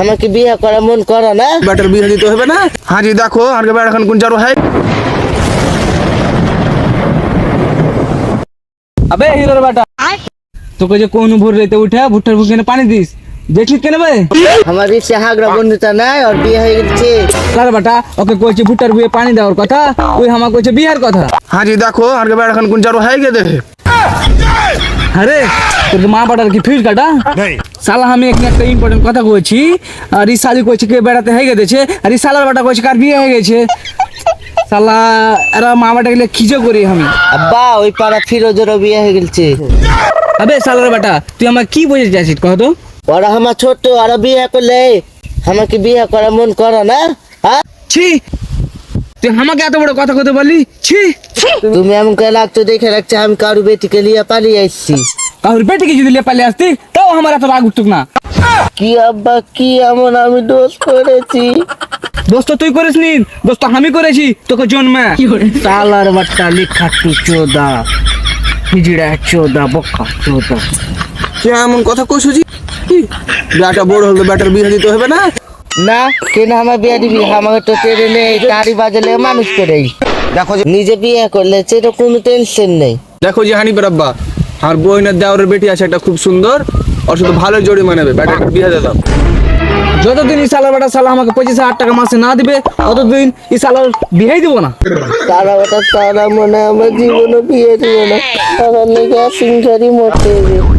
আমাকে বিয়ে করা মন করে না। বেটার বিয়ে দিতে হবে না? হ্যাঁ জি দেখো আর বেটা এখন কোন চারু হয়? আবে হিরোর বেটা। তোকে যে কোন ভোর রেতে উঠে ভুট্টার বুকে পানি দিস দেখলি কেন ভাই আমার ইচ্ছে হাগড়া বন্ধুটা নাই ওর বিয়ে হয়ে গেছে। তার বেটা ওকে কইছে ভুট্টার বুয়ে পানি দেওয়ার কথা ওই হামা কইছে বিহার কথা। হ্যাঁ জি দেখো আর বেটা এখন কোন চারু হয় গে দেখে আরে তোর মা বাটার কি কাটা সালা আমি এখানে একটা ইম্পর্টেন্ট কথা কইছি আর এই শালি কইছে কে বেড়াতে হয়ে গেছে আর এই সালার বাটা কইছে কার বিয়ে হয়ে গেছে। সালা এরা মা বাটা গেলে খিজে করি আমি? আব্বা ওই পাড়া বিয়ে হয়ে গেছে আবে সালার বাটা তুই আমার কি বুঝে যাচ্ছিস কহ তো? ওরা আমার ছোট আরও বিয়ে করলে আমাকে বিয়ে করা মন করে না হ্যাঁ? ছি! তুই আমাকে এত বড় কথা কইতে বললি? ছি! তুমি এমনকে লাগতো দেখে রাখছে আমি কারু বেটিকে নিয়ে পালিয়ে আসছি কাহুর বেটিকে যদি লে পালিয়ে আসতি তাও আমার এত রাগ উঠতুক না। কি আব্বা কি এমন আমি দোষ করেছি? দোস্ত তুই করিস নি দোস্ত আমি করেছি তোকে জন্মে। সালার বাট্টা লিখা তু চোদা? হিজড়া চোদা বক্কা চোদা। তুই এমন কথা কইছো জি বেটা বড় হলে বেটার বিয়ে দিতে হবে না? না কেন আমার বিয়ে দিবি? আমাকে তো টেনে নেই তারি বাজালে মানুষ করেই। দেখো যে নিজে বিয়ে করলে সেটা কোনো টেনশন নেই। দেখো যে হানি বেরাব্বা আর বইনের দেওয়ার বেটি আছে একটা খুব সুন্দর। আর শুধু ভালো জড়ি মানাবে ব্যাটা বিয়ে দিয়ে দাও। যতদিন এই বেটা সালা আমাকে পঁচিশ হাজার টাকা মাসে না দিবে, ততদিন ইসালার সালার বিয়েই দিব না। তারা ওটা তারা মনে আমার জীবনে বিয়ে দিব না। তারা লেগে সিংহারি মরতে হবে।